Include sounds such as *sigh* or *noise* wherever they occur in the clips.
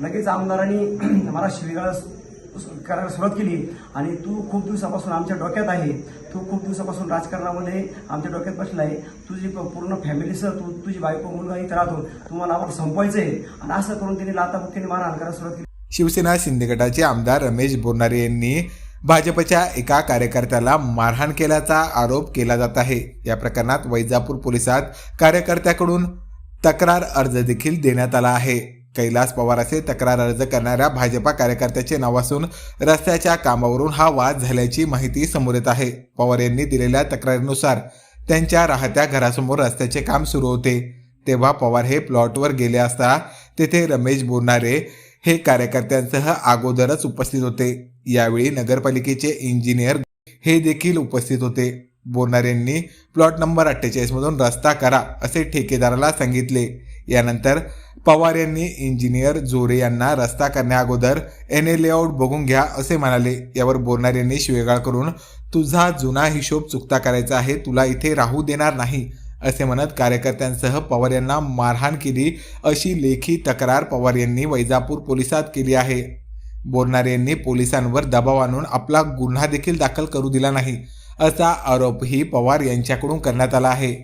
लगेच आमदारांनी *clears throat* मला शिवीगाळ करायला सुरुवात केली आणि तू खूप दिवसापासून आमच्या डोक्यात आहे. तू खूप दिवसापासून राजकारणामध्ये आमच्या डोक्यात बसला आहे. तुझी प- पूर्ण फॅमिलीसह तू तुझी बायको मुलगा इथं राहतो. तुम्हाला आपण संपवायचं आहे आणि असं करून त्यांनी लाताबुक्कीने मारहाण करायला सुरुवात केली. शिवसेना शिंदे गटाचे आमदार रमेश बोरनारे यांनी भाजपच्या एका कार्यकर्त्याला मारहाण केल्याचा आरोप केला जात आहे. या प्रकरणात वैजापूर पोलिसात कार्यकर्त्याकडून तक्रार अर्ज देखील देण्यात आला आहे. कैलास पवार असे तक्रार अर्ज करणाऱ्या भाजपा कार्यकर्त्याचे नाव असून रस्त्याच्या कामावरून हा वाद झाल्याची माहिती समोर येत आहे. पवार यांनी दिलेल्या तक्रारीनुसार त्यांच्या राहत्या घरासमोर रस्त्याचे काम सुरू होते. तेव्हा पवार हे प्लॉटवर गेले असता तेथे रमेश बोरणारे हे कार्यकर्त्यांसह अगोदरच उपस्थित होते. यावेळी नगरपालिकेचे इंजिनियर हे देखील उपस्थित होते. बोरनार यांनी प्लॉट नंबर अठ्ठेचाळीस मधून रस्ता करा असे ठेकेदाराला सांगितले. यानंतर पवार यांनी इंजिनियर जोरे यांना रस्ता करण्याअगोदर एन ए लेआउट बघून घ्या असे म्हणाले. यावर बोरणार यांनी शिवेगाळ करून तुझा जुना हिशोब चुकता करायचा आहे तुला इथे राहू देणार नाही असे म्हणत कार्यकर्त्यांसह पवार यांना मारहाण केली. अशी लेखी तक्रार पवार यांनी वैजापूर पोलिसात केली आहे. बोरनारे यांनी पोलिसांवर दबाव आणून आपला गुन्हा देखील दाखल करू दिला नाही असा आरोपही पवार यांच्याकडून करण्यात आला आहे.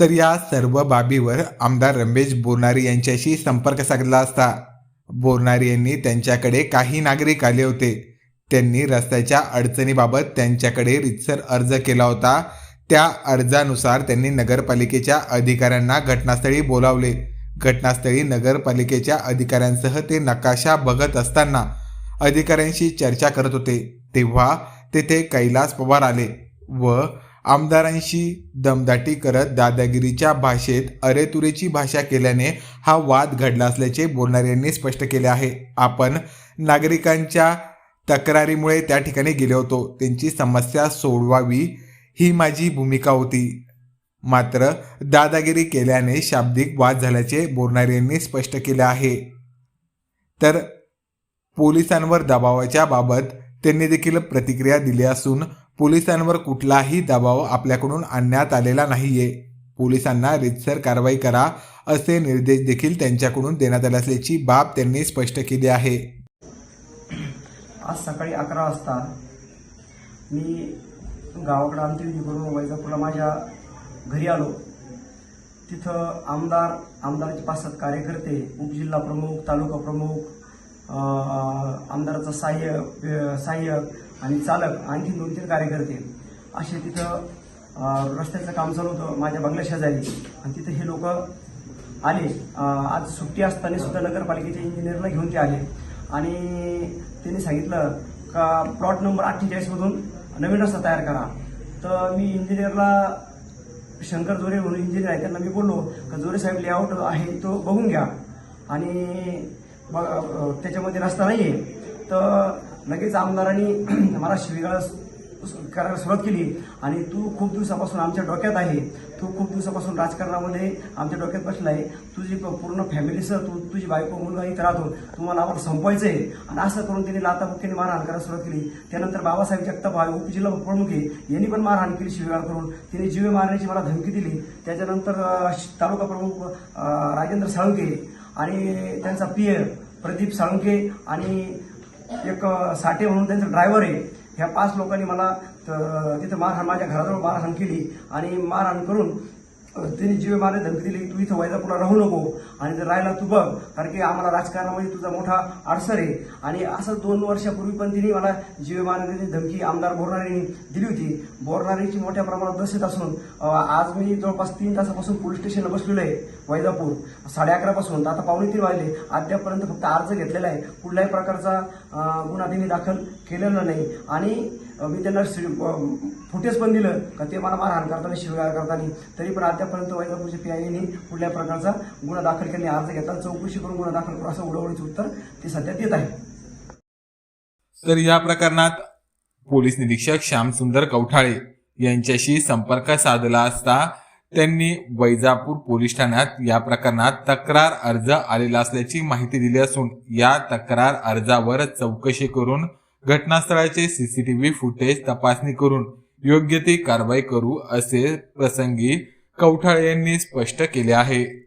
तर या सर्व बाबीवर आमदार रमेश बोरणारी यांच्याशी संपर्क साधला असता. बोरणारी यांनी त्यांच्याकडे काही नागरिक आले होते. त्यांनी रस्त्याच्या अडचणीबाबत त्यांच्याकडे रितसर अर्ज केला होता. त्या अर्जानुसार त्यांनी नगरपालिकेच्या अधिकाऱ्यांना घटनास्थळी बोलावले. घटनास्थळी नगरपालिकेच्या अधिकाऱ्यांसह ते नकाशा बघत असताना अधिकाऱ्यांशी चर्चा करत होते. तेव्हा तेथे कैलास पवार आले व आमदारांशी दमदाटी करत दादागिरीच्या भाषेत अरेतुरेची भाषा केल्याने हा वाद घडला असल्याचे बोलणारे यांनी स्पष्ट केले आहे. आपण नागरिकांच्या तक्रारीमुळे त्या ठिकाणी गेले होतो. त्यांची समस्या सोडवावी ही माझी भूमिका होती. मात्र दादागिरी केल्याने शाब्दिक वाद झाल्याचे बोरणारे यांनी स्पष्ट केले आहे. तर पोलिसांवर दबावाच्या बाबत त्यांनी देखील प्रतिक्रिया दिली असून पोलिसांवर कुठलाही दबाव आपल्याकडून आणण्यात आलेला नाहीये. पोलिसांना रितसर कारवाई करा असे निर्देश देखील त्यांच्याकडून देण्यात आले असल्याची बाब त्यांनी स्पष्ट केली आहे. आज सकाळी अकरा वाजता मी गावाकडे अंतिम करून वैजापूरला माझ्या घरी आलो. तिथं आमदार आमदाराचे पाच सात कार्यकर्ते उपजिल्हा प्रमुख तालुका प्रमुख आमदाराचा सहाय्य सहाय्यक आणि चालक आणखी दोन तीन कार्यकर्ते असे तिथं रस्त्याचं काम चालू होतं माझ्या बंगल्या शेजारी. आणि तिथं हे लोक आले. आज सुट्टी असताना सुद्धा नगरपालिकेच्या इंजिनियरला घेऊन ते आले. आणि त्यांनी सांगितलं का प्लॉट नंबर अठ्ठेचाळीसमधून नवीन रस्ता तयार करा. तर मी इंजिनियरला शंकर जोरे म्हणून इंजिनियर आहे त्यांना मी बोललो का जोरे साहेब लेआउट आहे तो बघून घ्या. आणि त्याच्यामध्ये रस्ता नाही आहे तर लगेच आमदारांनी *clears throat* मला शिवीगाळ करायला सुरुवात केली. आणि तू खूप दिवसापासून आमच्या डोक्यात आहे. तू खूप दिवसापासून राजकारणामध्ये आमच्या डोक्यात बसला आहे. तुझी प- पूर्ण फॅमिलीसह तू तुझी बायको मुलगा इथं राहतो. तुम्हाला आम्हाला संपवायचं आहे आणि असं करून त्यांनी लाताबुक्कीने मारहाण करायला सुरुवात केली. त्यानंतर बाबासाहेब जगताप आहे उपजिल्हा प्रमुख आहे. यांनी पण मारहाण केली शिवीगाळ करून. तिने जीवे मारण्याची मला धमकी दिली. त्याच्यानंतर तालुका प्रमुख राजेंद्र साळुंके आणि त्यांचा पी प्रदीप साळुंके आणि एक साठे म्हणून त्यांचा ड्रायव्हर आहे. ह्या पाच लोकांनी मला तिथं मारहाण माझ्या घराजवळ मारहाण केली आणि मारहाण करून त्यांनी जीवे मारे धमकी दिली तू इथं वैजापूरला राहू नको. आणि जर राहिला तू बघ कारण की आम्हाला राजकारणामध्ये तुझा मोठा अडसर आहे. आणि असं दोन वर्षापूर्वी पण तिने मला जीवे मारण्याची धमकी आमदार बोरणारेंनी दिली होती. बोरणारेची मोठ्या प्रमाणात दहशत असून आज मी जवळपास तीन तासापासून पोलीस स्टेशनला बसलेलो आहे वैजापूर. साडे अकरापासून तर आता पावणे तीन वाजले. अद्यापपर्यंत फक्त अर्ज घेतलेला आहे. कुठल्याही प्रकारचा गुन्हा त्यांनी दाखल केलेला नाही. आणि मी त्यांना फुटेज पण दिलं. का ते मला मारहाण करताना शिवगाळ करताना. तरी पण अद्यापर्यंत वैजापूरच्या पी म्हणजे आयने कुठल्या प्रकारचा गुन्हा दाखल करणे अर्ज घेताना चौकशी करून गुन्हा दाखल करू असं उडवडीचं उत्तर ते सध्या देत आहे तर या प्रकरणात पोलीस निरीक्षक श्यामसुंदर कवठाळे यांच्याशी संपर्क साधला असता त्यांनी वैजापूर पोलीस ठाण्यात या प्रकरणात तक्रार अर्ज आलेला असल्याची माहिती दिली असून या तक्रार अर्जावर चौकशी करून घटनास्थळाचे सीसीटीव्ही फुटेज तपासणी करून योग्य ती कारवाई करू असे प्रसंगी कवठाळे यांनी स्पष्ट केले आहे.